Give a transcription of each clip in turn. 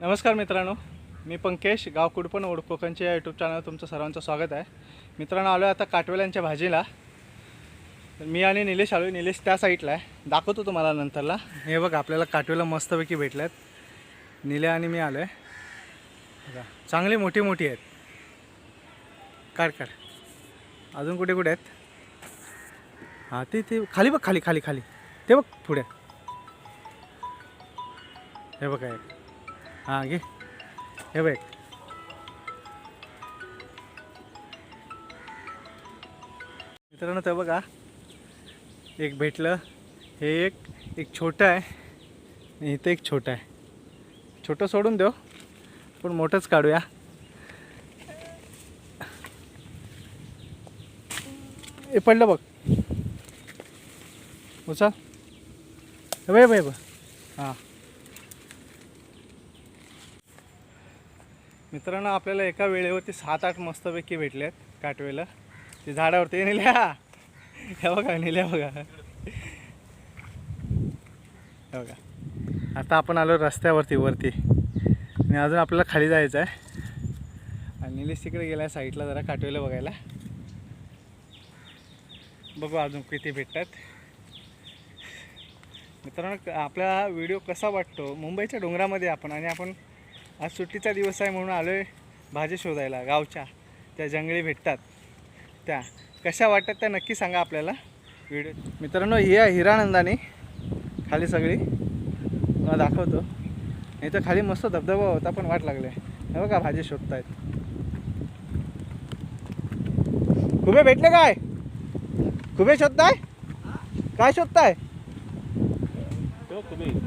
नमस्कार मित्रांनो मी पंकेश गाव कुडपण ओढ कोकणच्या यूट्यूब चॅनल तुमचं सर्वांचं स्वागत आहे. मित्रांनो आलो आहे आता काटवेल्यांच्या भाजीला. तर मी आणि निलेश आलो निलेश त्या साईडला आहे. दाखवतो तुम्हाला नंतरला. हे बघ आपल्याला काटवेला मस्तपैकी भेटल्यात निले आणि मी आलो आहे चांगली मोठी मोठी आहेत. काढ काढ. अजून कुठे कुठे आहेत? हां ते ते खाली बघ खाली खाली खाली. ते बघ पुढे. हे बघ एक. हां घे. हे बघ. मित्रांनो तर बघा. एक भेटलं. हे एक एक छोटं आहे. इथं एक छोटं आहे. छोटं सोडून देऊ. पण मोठंच काढूया. हे पडलं बघ. उचल. हे बघ. हां बघ, हे बघ हां मित्रांनो आपल्याला एका वेळेवरती सात आठ मस्तपैकी भेटले आहेत काटवेला. ते झाडावरती नेल्या. हे बघा नेल्या बघा. हे बघा. आता आपण आलो रस्त्यावरती वरती. आणि अजून आपल्याला खाली जायचं आहे. आणि निलेश तिकडे गेला साईडला जरा काटवेला बघायला. बघू अजून किती भेटतात. मित्रांनो आपला व्हिडिओ कसा वाटतो? मुंबईच्या डोंगरामध्ये आपण आणि आपण आज सुट्टीचा दिवस आहे म्हणून आलो आहे भाजी शोधायला गावच्या. त्या जंगली भेटतात. त्या. कशा वाटतात त्या नक्की सांगा आपल्याला. व्हिडिओ मित्रांनो ही आहे हिरानंदानी. खाली सगळी. मला दाखवतो. इथं खाली मस्त धबधबा होता पण वाट लागले. हे बघा भाजी शोधतायत. खुबे भेटले काय? खुबे शोधताय? काय शोधताय?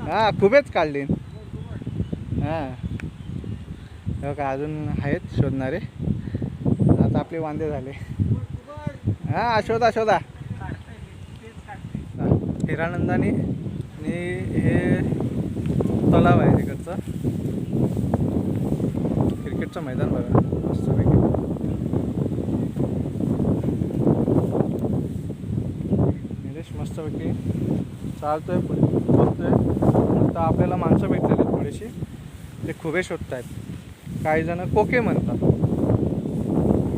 हां खुबेच काढले. हां. का अजून आहेत शोधणारे. आता आपले वांदे झाले. हां शोधा शोधा. हिरानंदानी आणि हे तलाव आहे तिकडचं. क्रिकेटचं मैदान बघा. मस्तपैकी निलेश मस्तपैकी चालतोय पुढे बघतोय आता आपल्याला माणसं भेटलेली आहेत थोडीशी. ते खुबे शोधत आहेत काही जण कोके म्हणतात.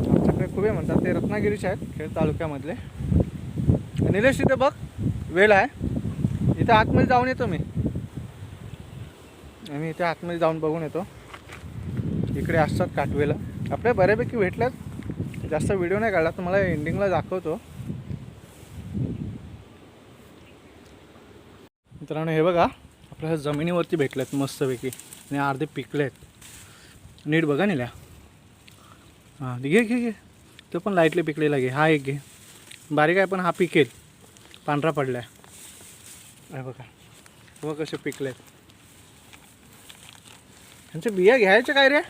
आमच्याकडे खुबे म्हणतात ते रत्नागिरीचे आहेत खेड तालुक्यामधले. निलेश इथे बघ वेळ आहे. इथे आतमध्ये जाऊन येतो मी. आम्ही इथे आतमध्ये जाऊन बघून येतो. इकडे असतात काटवेला. आपल्या बऱ्यापैकी भेटल्यात. जास्त व्हिडिओ नाही काढला तुम्हाला एंडिंगला दाखवतो. मित्रांनो हे बघा आपल्या जमिनीवरती भेटल्यात मस्तपैकी. आणि अर्धे पिकले आहेत नीट बघा निल्या. हां घे घे घे. तो पण लाईटली पिकलेला घे. हा एक घे. बारीक आहे पण हा पिकेल. पांढरा पडला आहे बघा. हे कसे पिकले आहेत ह्यांच्या बिया घ्यायच्या काय रे?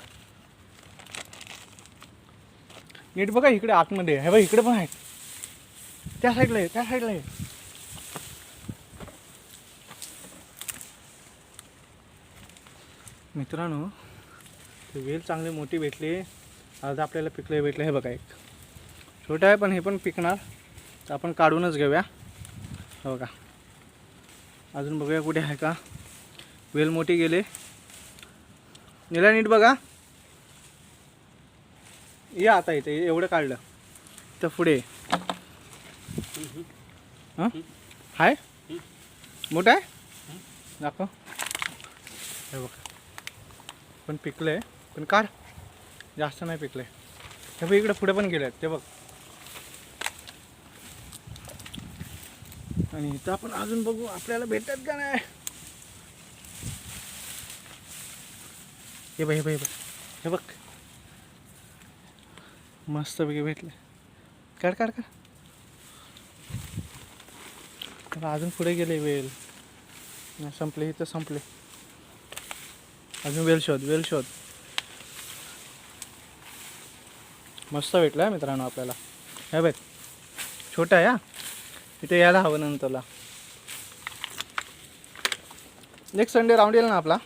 नीट बघा इकडे आतमध्ये. आहे. बघा इकडे पण आहेत त्या साईडला आहे त्या साईडला आहे मित्रांनो वेल चांगली मोठी भेटली. आज आपल्याला पिकलं भेटलं. हे बघा एक. छोटं आहे पण हे पण पिकणार. तर आपण काढूनच घेऊया. हो बघा. अजून बघूया कुठे आहे का. वेल मोठी गेले. निला नीट बघा. या आता इथे एवढं काढलं. तर पुढे. हां? हाय? मोठं आहे? दाखव. हे बघा. पण पिकलं आहे पण काढ. जास्त नाही पिकले. हे बघ इकडे पुढे पण गेले आहेत ते बघ. आणि इथं आपण अजून बघू आपल्याला भेटतात का नाही? हे बघ हे बघ हे बघ. हे बघ. मस्तपैकी भेटले. काढ काढ काढ. अजून पुढे गेले वेल. संपले इथं संपले. अजून वेल शोध वेल शोध. मस्त भेटला आहे मित्रांनो आपल्याला. हे बघ छोटा आहे हा. इथे यायला हवं नंतरला नेक्स्ट संडे राऊंड येईल ना आपला?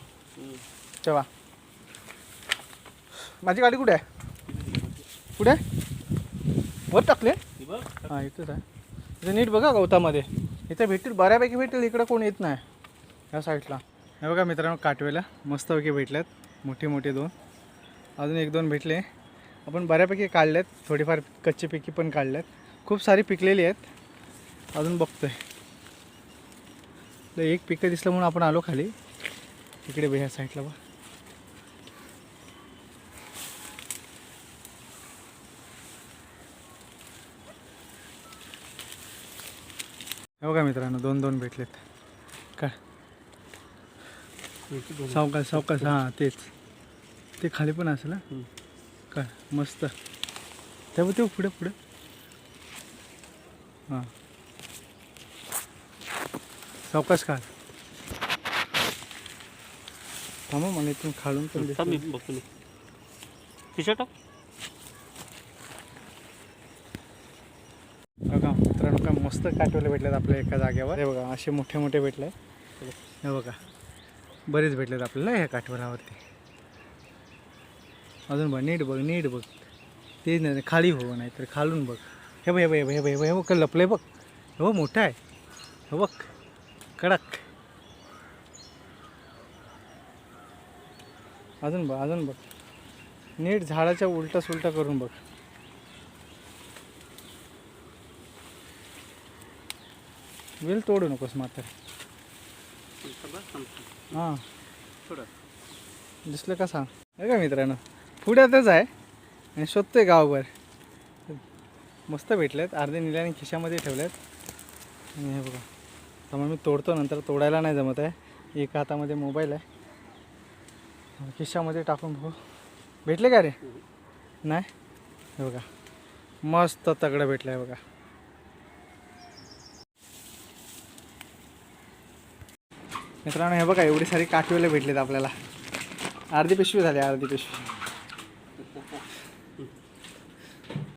तेव्हा. माझी गाडी कुठे आहे? कुठे? आहे? वर टाकले? हां इथेच आहे. इथे नीट बघा गवतामध्ये. इथे भेटतील बऱ्यापैकी भेटतील इकडं कोण येत नाही. ह्या साईडला. हे बघा मित्रांनो काटवेला मस्तपैकी भेटल्यात मोठे मोठे दोन. अजून एक दोन भेटले. आपण बऱ्यापैकी काढल्यात थोडीफार कच्ची पिकी पण काढल्यात. खूप सारी पिकलेली आहेत. अजून बघतोय. तर एक पिकं दिसलं म्हणून आपण आलो खाली. इकडे बघ ह्या साईडला बघ. हो का मित्रांनो दोन दोन भेटलेत. काय सावकाश सावकाश. हां तेच. ते खाली पण असेल ना. काय? मस्त. तेव्हा ते पुढे पुढे. हां. सावकाश खा थांबा मला इथून खालून पण दिसतं. बघतो. बघा मित्रांनो काय मस्त काटवले भेटलेत आपल्या एका जागेवर. हे बघा असे मोठे मोठे भेटले. हे बघा बरेच भेटलेत आपल्याला ह्या काठवलावरती. अजून बघ नीट बघ नीट बघ. ते नाही खाली हो नाही तर खालून बघ. हे बघ हे बघ हे बघ हे बघ हे बघ हे बघ लपले बघ. हे बघ मोठं आहे. हे बघ कडक. अजून बघ अजून बघ. नीट झाडाच्या उलटा सुलटा करून बघ. वेल तोडू नकोस मात्र. हां. थोडं दिसलं का सांग? हे का मित्रांनो. पुढ्यातच आहे. आणि शोधतोय गावभर. मस्त भेटलेत. अर्धे निल्याने खिशामध्ये ठेवलेत. आणि हे बघा. तर मग मी तोडतो नंतर तोडायला नाही जमत आहे. एका हातामध्ये मोबाईल आहे. खिशामध्ये टाकून बघू. भेटले का रे? नाही? हे बघा. मस्त तगडं भेटलं आहे बघा. मित्रांनो हे बघा एवढी सारी काठीवाले भेटलेत आपल्याला. अर्धी पिशवी झाली अर्धी पिशवी.